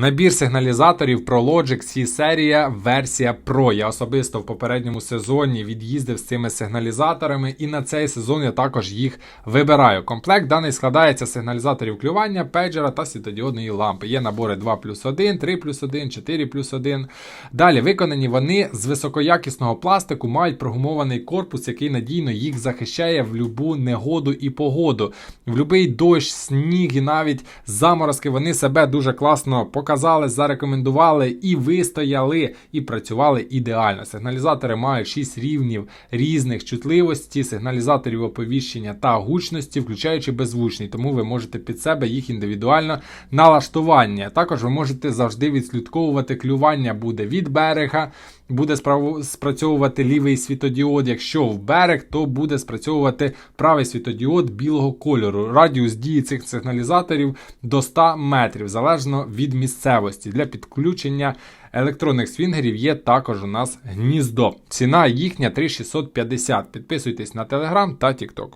Набір сигналізаторів ProLogic C серія версія Pro. Я особисто в попередньому сезоні від'їздив з цими сигналізаторами, і на цей сезон я також їх вибираю. Комплект даний складається з сигналізаторів клювання, пейджера та світодіодної лампи. Є набори 2 плюс 1, 3 плюс 1, 4 плюс 1. Далі виконані вони з високоякісного пластику, мають прогумований корпус, який надійно їх захищає в будь-яку негоду і погоду. В будь-який дощ, сніг і навіть заморозки вони себе дуже класно показали, зарекомендували і вистояли, і працювали ідеально. Сигналізатори мають 6 рівнів різних чутливості, сигналізаторів оповіщення та гучності, включаючи беззвучний, тому ви можете під себе їх індивідуально налаштування. Також ви можете завжди відслідковувати клювання буде від берега. Буде спрацьовувати лівий світодіод. Якщо в берег, то буде спрацьовувати правий світодіод білого кольору. Радіус дії цих сигналізаторів до 100 метрів, залежно від місцевості. Для підключення електронних свінгерів є також у нас гніздо. Ціна їхня 3650. Підписуйтесь на Telegram та TikTok.